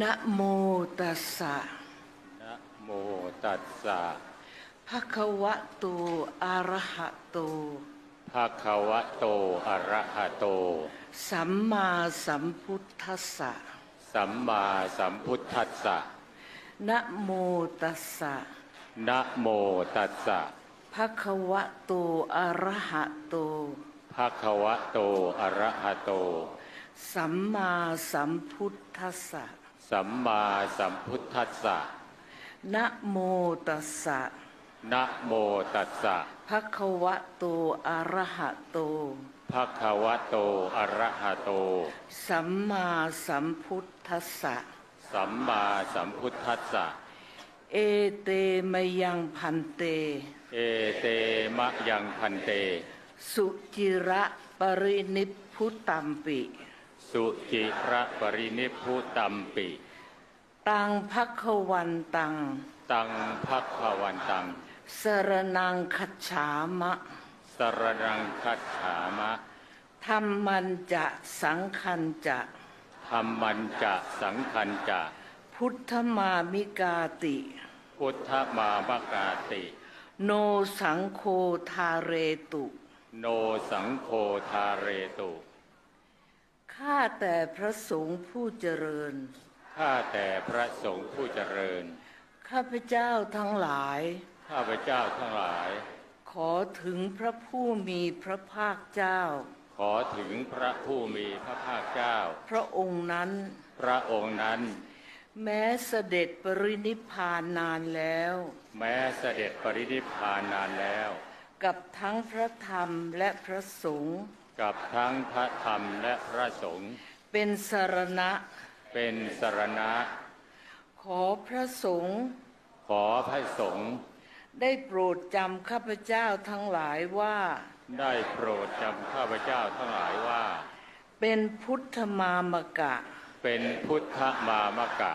นะโมตัสสะนะโมตัสสะภะคะวะโตอะระหะโตภะคะวะโตอะระหะโต สัมมาสัมพุทธัสสะสัมมาสัมพุทธัสสะนะโมตัสสะนะโมตัสสะภะคะวะโตอะระหะโตภะคะวะโตอะระหะโต สัมมาสัมพุทธัสสะ สัมมาสัมพุทธัสสะนะโมตัสสะนะโมตัสสะภะคะวะโตอะระหะโตภะคะวะโตอะระหะโต สัมมาสัมพุทธัสสะสัมมาสัมพุทธัสสะเอเตมยังพันเต เอเตมะยังพันเต สุจิระปรินิพพุตัมปิ สุจิระปรินิพพุตัมปิ ตังพักวันตัง ตังพักขวันตัง สรนังคัจฉามะ สรนังคัจฉามะธรรมันจะสังคันจะธรรมันจะสังคันจะพุทธมามิกาติ พุทธมามกาติ โนสังโฆทาเรตุ โนสังโฆทาเรตุข้า แต่พระสงฆ์ผู้เจริญ ข้าแต่พระสงฆ์ผู้เจริญ ข้าพเจ้าทั้งหลาย ข้าพเจ้าทั้งหลาย ขอถึงพระผู้มีพระภาคเจ้า ขอถึงพระผู้มีพระภาคเจ้า พระองค์นั้น พระองค์นั้น แม้เสด็จปรินิพพานนานแล้ว แม้เสด็จปรินิพพานนานแล้ว กับทั้งพระธรรมและพระสงฆ์ กับทั้งพระธรรมและพระสงฆ์เป็นสรณะ เป็นสรณะ ขอพระสงฆ์ขอพระสงฆ์ได้โปรดจำข้าพเจ้าทั้งหลายว่า ได้โปรดจำข้าพเจ้าทั้งหลายว่า เป็นพุทธมามกะ เป็นพุทธมามกะ